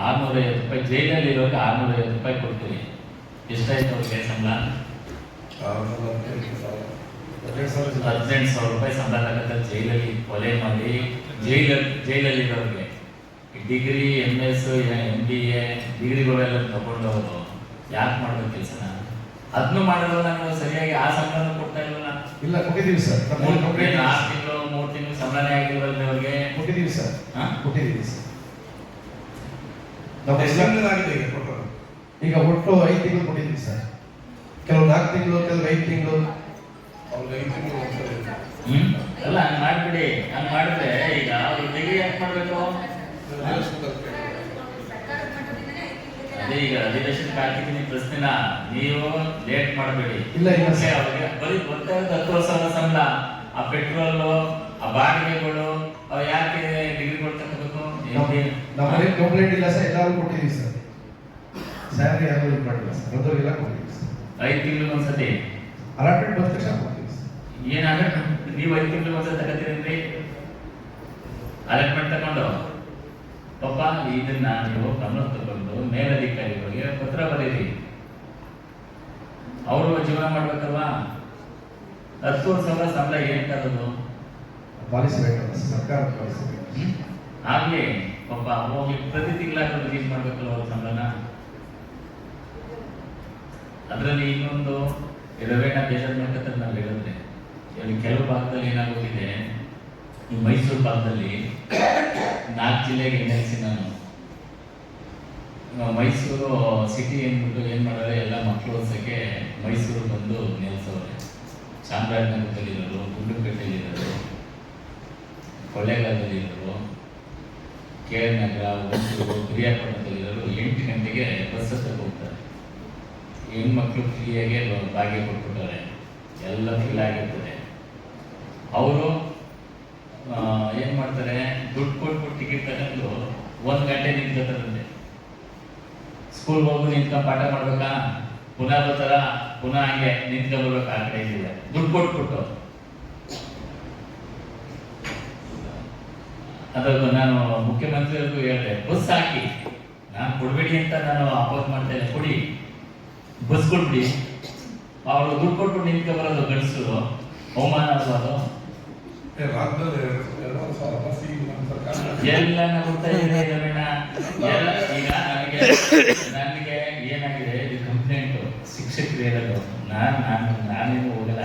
ಆರ್ನೂರ ಐವತ್ತು ರೂಪಾಯಿ ಜೈಲಲ್ಲಿ ಇರೋರಿಗೆ ಆರ್ನೂರ ಐವತ್ತು ರೂಪಾಯಿ ಕೊಡ್ತೀವಿ ಎಷ್ಟಾಯ್ತು ಅವ್ರಿಗೆ ಸಂಬಳ? ಹದಿನೆಂಟು ಸಾವಿರ ರೂಪಾಯಿ ಸಂಬಳ ತಗೊಂಡ ಜೈಲಲ್ಲಿ ಕೊಲೆ ಮಾಡಿ ಜೈಲಲ್ಲಿ ಜೈಲಲ್ಲಿ ಇರೋರಿಗೆ degree M S M B A ಡಿಗ್ರಿಗಳೆಲ್ಲ ತಗೊಂಡವರು. ಯಾಕೆ ಮಾಡ್ಬೇಕು ಕೆಲಸನ? ಅದನ್ನು ಮಾಡಿರೋಲ್ಲ ನಾನು ಸರಿಯಾಗಿ ಆ ಸಂಬಳ ಕೊಡ್ತಾ ಇಲ್ವಲ್ಲ? ಇಲ್ಲ ಕೊಟ್ಟಿದ್ದೀವಿ ಸರ್. ಮೂರು ತಿಂಗಳು ಮೂರು ತಿಂಗಳು ಸಂಬಳನೇ ಆಗಿಲ್ವಲ್ಲ ಅವ್ರಿಗೆ? ಕೊಟ್ಟಿದ್ದೀವಿ ಸರ್. ಹಾಂ? ಕೊಟ್ಟಿದ್ದೀವಿ ಸರ್. ಈಗ ಒಟ್ಟು ಐದು ತಿಂಗಳು ಕೊಟ್ಟಿದ್ದೀವಿ ಸರ್. ಕೆಲವು ನಾಲ್ಕು ತಿಂಗಳು ಕೆಲವು ಐದು ತಿಂಗಳು. ಹ್ಮ್. ಅಲ್ಲ ಹಂಗ್ ಮಾಡ್ಬಿಡಿ. ಹಂಗ್ ಮಾಡಿದ್ರೆ ಈಗ ಅವ್ರ ಡಿಗ್ರಿ ಯಾಕೆ ಮಾಡ್ಬೇಕು? ಅದೇ ಈಗ ಅಧಿವೇಶನಕ್ಕೆ ಹಾಕಿದ್ದೀನಿ ಪ್ರಶ್ನೆನ ನೀವು ಲೇಟ್ ಮಾಡಬೇಡಿ. ಇಲ್ಲ, ಇಲ್ಲ. ಅವ್ರಿಗೆ ಬರೀ ಬರ್ತಾ ಇರೋದು ಹತ್ತು ವರ್ಷ ಸಂಬಳ. ಆ ಪೆಟ್ರೋಲು ಆ ಬಾಡಿಗೆಗಳು ಅವ್ ತಗೋಬೇಕು ನಮ್ಮಲ್ಲಿ ಕಂಪ್ಲೇಂಟ್ ಇಲ್ಲ ಸರ್ ಎಲ್ಲರೂ ಕೊಟ್ಟಿದ್ದೀವಿ ಸರ್. ಸ್ಯಾಲ್ರಿ ಯಾರು ಇದು ಮಾಡಿಲ್ಲ ಸರ್ ಬಂದವರಿಗೆಲ್ಲ ಕೊಟ್ಟಿದ್ದೀವಿ ಸರ್. ಐದು ತಿಂಗಳು ಒಂದ್ಸತಿ? ಅಲಾಟ್ಮೆಂಟ್ ಬಂದ ತಕ್ಷಣ ಕೊಡ್ತೀವಿ ಸರ್. ಏನಾಗ ನೀವು ಐದು ತಿಂಗಳು ಒಂದ್ಸತಿ ತಗೋತೀರೇನ್ರಿ? ಅಲಾಟ್ಮೆಂಟ್ ತಗೊಂಡು? ಪಪ್ಪ ಇದನ್ನ ನೀವು ಗಮನ ತಗೊಂಡು ಮೇಲಧಿಕಾರಿಗಳಿಗೆ ಪತ್ರ ಬರೀರಿ ಅವರು ಜೀವನ ಮಾಡ್ಬೇಕಲ್ವಾ? ಹತ್ತು ಸಾವಿರ ಸಂಬಳ ಏನ್ ತರೋದು? ಪಾಲಿಸಿ ಬೇಕಲ್ಲ ಸರ್ಕಾರ ಪಾಲಿಸಿ ಬೇಕು ಆಗ್ಲಿ. ಪಾಪ ಹೋಗಿ ಪ್ರತಿ ತಿಂಗಳಾದ್ರೂ ರಿಲೀಸ್ ಮಾಡ್ಬೇಕಲ್ಲ ಅವ್ರ ಸಂಬಳನ? ಅದರಲ್ಲಿ ಇನ್ನೊಂದು ನಾ ಬೇಜಾರು ಮಾಡ್ಕೊತಾರೆ ನಾವು ಹೇಳಿದ್ರೆ. ಇಲ್ಲಿ ಕೆಲವು ಭಾಗದಲ್ಲಿ ಏನಾಗುತ್ತಿದೆ ಈ ಮೈಸೂರು ಭಾಗದಲ್ಲಿ ನಾಲ್ಕು ಜಿಲ್ಲೆಗೆ ಎನ್ನೆಲ್ಸಿ ನಾನು. ಮೈಸೂರು ಸಿಟಿ ಅಂದ್ಬಿಟ್ಟು ಏನು ಮಾಡೋರೆ ಎಲ್ಲ ಮಕ್ಕಳು ಓದ್ಸೋಕ್ಕೆ ಮೈಸೂರು ಬಂದು ನೆಲೆಸೋರೆ. ಚಾಮರಾಜನಗರದಲ್ಲಿರೋರು ಗುಂಡ್ಲುಪೇಟೆಯಲ್ಲಿರೋರು ಕೊಳ್ಳೇಗಾಲದಲ್ಲಿರೋರು. ಕೆ ಒಂದು ನಗರ ಹೊಸೂರು ಪ್ರಿಯಾಪಟ್ಟಣದಲ್ಲಿರೋರು ಎಂಟು ಗಂಟೆಗೆ ಬಸ್ ಹತ್ತಕ್ಕೆ ಹೋಗ್ತಾರೆ. ಹೆಣ್ಮಕ್ಳು ಫ್ರೀಯಾಗೆ ಭಾಗ್ಯ ಕೊಟ್ಬಿಟ್ಟಾರೆ ಎಲ್ಲ ಫಿಲ್ ಆಗಿರ್ತದೆ. ಅವರು ಏನು ಮಾಡ್ತಾರೆ? ದುಡ್ಡು ಕೊಟ್ಬಿಟ್ಟು ಟಿಕೆಟ್ ತಗೊಂಡು ಒಂದು ಗಂಟೆ ನಿಂತ್ಕೊತಾರಂತೆ. ಸ್ಕೂಲ್ಗೆ ಹೋಗು ನಿಂತ್ಕೊಂಡು ಪಾಠ ಮಾಡ್ಬೇಕಾ? ಪುನಃ ಬರ್ತಾರ? ಪುನಃ ಹಂಗೆ ನಿಂತ್ಕೊಂಡ್ಬರ್ಬೇಕು ಆ ಕಡೆ. ದುಡ್ಡು ಕೊಟ್ಬಿಟ್ಟು. ಅದು ನಾನು ಮುಖ್ಯಮಂತ್ರಿಯವ್ರಿಗೂ ಹೇಳಿದೆ ಬಸ್ ಹಾಕಿ. ನಾನು ಕೊಡಬೇಡಿ ಅಂತ ನಾನು ಅಪೋಸ್ ಮಾಡ್ತಾ ಇಲ್ಲ ಕೊಡಿ. ಬಸ್ ಕೊಡ್ಬಿಡಿ. ಅವರು ದುಡ್ಡು ಕೊಟ್ಟು ನಿಂತ್ಕೊ ಬರೋದು ಗಂಡಸರು. ಅವಮಾನ ಅದು? ಎಲ್ಲ ಈಗ ನನಗೆ ನನಗೆ ಏನಾಗಿದೆ ಇದು ಕಂಪ್ಲೇಂಟ್ ಶಿಕ್ಷಕರು ಹೇಳೋದು. ನಾನು ನಾನು ನಾನೇನು ಹೋಗಲ್ಲ.